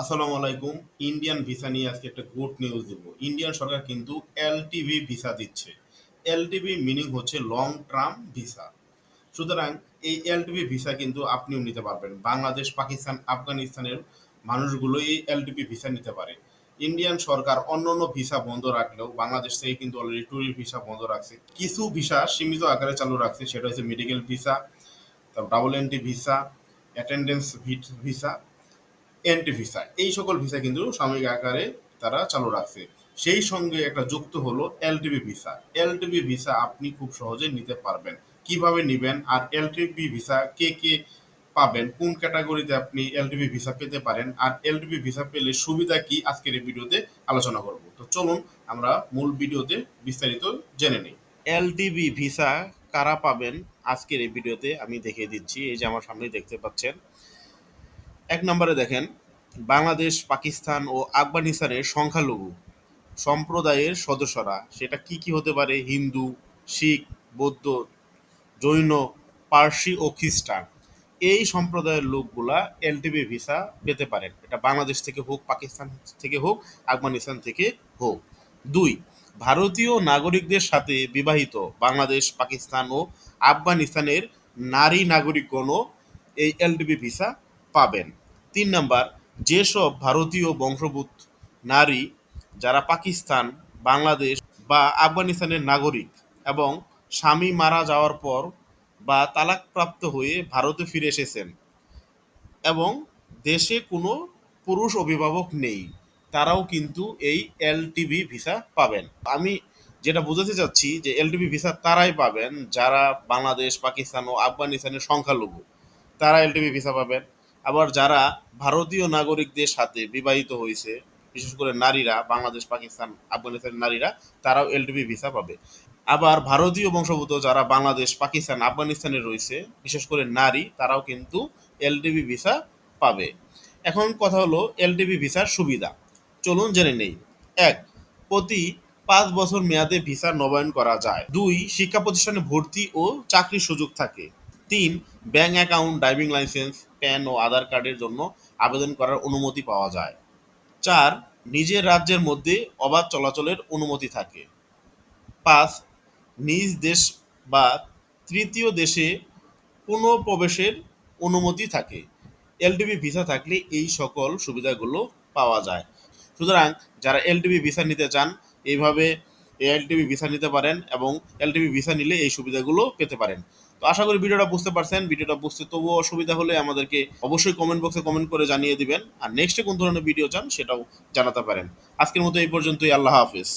আসসালামু আলাইকুম। Indian visa নিয়ে আজকে একটা গুড নিউজ দেব। ইন্ডিয়ান সরকার কিন্তু এলটিভি ভিসা দিচ্ছে। এলটিভি মিনিং হচ্ছে লং টার্ম ভিসা সুতরাং এই এলটিভি ভিসা কিন্তু আপনিও নিতে পারবেন। বাংলাদেশ, পাকিস্তান, আফগানিস্তানের মানুষগুলো এই এলটিভি ভিসা নিতে পারে। ইন্ডিয়ান সরকার অন্য অন্য ভিসা বন্ধ রাখলেও বাংলাদেশ থেকে কিন্তু অলরেডি ট্যুরিস্ট ভিসা বন্ধ রাখছে। কিছু ভিসা সীমিত আকারে চালু রাখছে। সেটা হচ্ছে মেডিকেল ভিসা তারপর double entry visa attendance visa entry visa এই সকল ভিসা কিন্তু সাময়িক আকারে তারা চালু রাখছে। সেই সঙ্গে একটা যুক্ত হলো এলটিবি ভিসা এলটিবি ভিসা আপনি খুব সহজে নিতে পারবেন। কীভাবে নেবেন আর এলটিবি ভিসা কে কে পাবেন? কোন ক্যাটাগরিতে আপনি এলটিবি ভিসা পেতে পারেন? আর এলটিবি ভিসা পেলে সুবিধা কি? আজকের এই ভিডিওতে আলোচনা করব। তো চলুন আমরা মূল ভিডিওতে বিস্তারিত জেনে নিই। এলটিবি ভিসা কারা পাবেন? আজকের এই ভিডিওতে আমি দেখিয়ে দিচ্ছি। এই যে আমার সামনে দেখতে পাচ্ছেন। এক নম্বরে দেখেন, বাংলাদেশ, পাকিস্তান ও আফগানিস্তানের সংখ্যালঘু সম্প্রদায়ের সদস্যরা, সেটা কি কি হতে পারে? হিন্দু, শিখ, বৌদ্ধ, জৈন, পার্সি ও খ্রিস্টান। এই সম্প্রদায়ের লোকগুলা এলটিবি ভিসা পেতে পারেন। এটা বাংলাদেশ থেকে হোক, পাকিস্তান থেকে হোক, আফগানিস্তান থেকে হোক। দুই, ভারতীয় নাগরিকদের সাথে বিবাহিত বাংলাদেশ, পাকিস্তান ও আফগানিস্তানের নারী নাগরিকগণও এই এলটিবি ভিসা পাবেন। তিন নাম্বার, যেসব ভারতীয় বংশোদ্ভূত নারী যারা পাকিস্তান, বাংলাদেশ বা আফগানিস্তানের নাগরিক এবং স্বামী মারা যাওয়ার পর বা তালাকপ্রাপ্ত হয়ে ভারতে ফিরে এসেছেন এবং দেশে কোনো পুরুষ অভিভাবক নেই, তারাও কিন্তু এই এলটিভি ভিসা পাবেন। আমি যেটা বোঝাতে চাচ্ছি যে এলটিভি ভিসা তারাই পাবেন, যারা বাংলাদেশ, পাকিস্তান ও আফগানিস্তানের সংখ্যালঘু, তারা এলটিভি ভিসা পাবেন। আবার যারা ভারতীয় নাগরিকদের সাথে বিবাহিত হয়েছে, বিশেষ করে নারীরা, বাংলাদেশ, পাকিস্তান, আফগানিস্তানের নারীরা, তারাও এলটিভি ভিসা পাবে। আবার ভারতীয় বংশোদ্ভূত যারা বাংলাদেশ, পাকিস্তান, আফগানিস্তানে রয়েছে, বিশেষ করে নারী, তারাও কিন্তু এলটিভি ভিসা পাবে। এখন কথা হলো এলটিভি ভিসার সুবিধা। চলুন জেনে নেই। এক, প্রতি পাঁচ বছর মেয়াদে ভিসা নবায়ন করা যায়। দুই, শিক্ষা প্রতিষ্ঠানে ভর্তি ও চাকরির সুযোগ থাকে। তিন bank account, driving licence, PAN ও আধার কার্ডের জন্য আবেদন করার অনুমতি পাওয়া যায়। চার, নিজের রাজ্যের মধ্যে অবাধ চলাচলের অনুমতি থাকে। পাঁচ, নিজ দেশ বা তৃতীয় দেশে পুনঃ প্রবেশের অনুমতি থাকে। এলটিবি ভিসা থাকলে এই সকল সুবিধাগুলো পাওয়া যায়। সুতরাং যারা এলটিবি ভিসা নিতে চান, এইভাবে এলটিবি ভিসা নিতে পারেন এবং এলটিবি ভিসা নিলে এই সুবিধাগুলো পেতে পারেন। তো আশা করি ভিডিওটা বুঝতে পারছেন। ভিডিওটা বুঝতে তবুও অসুবিধা হলে আমাদেরকে অবশ্যই কমেন্ট বক্সে কমেন্ট করে জানিয়ে দিবেন। আর নেক্সটে কোন ধরনের ভিডিও চান সেটাও জানাতে পারেন। আজকের মতো এই পর্যন্তই। আল্লাহ হাফিজ।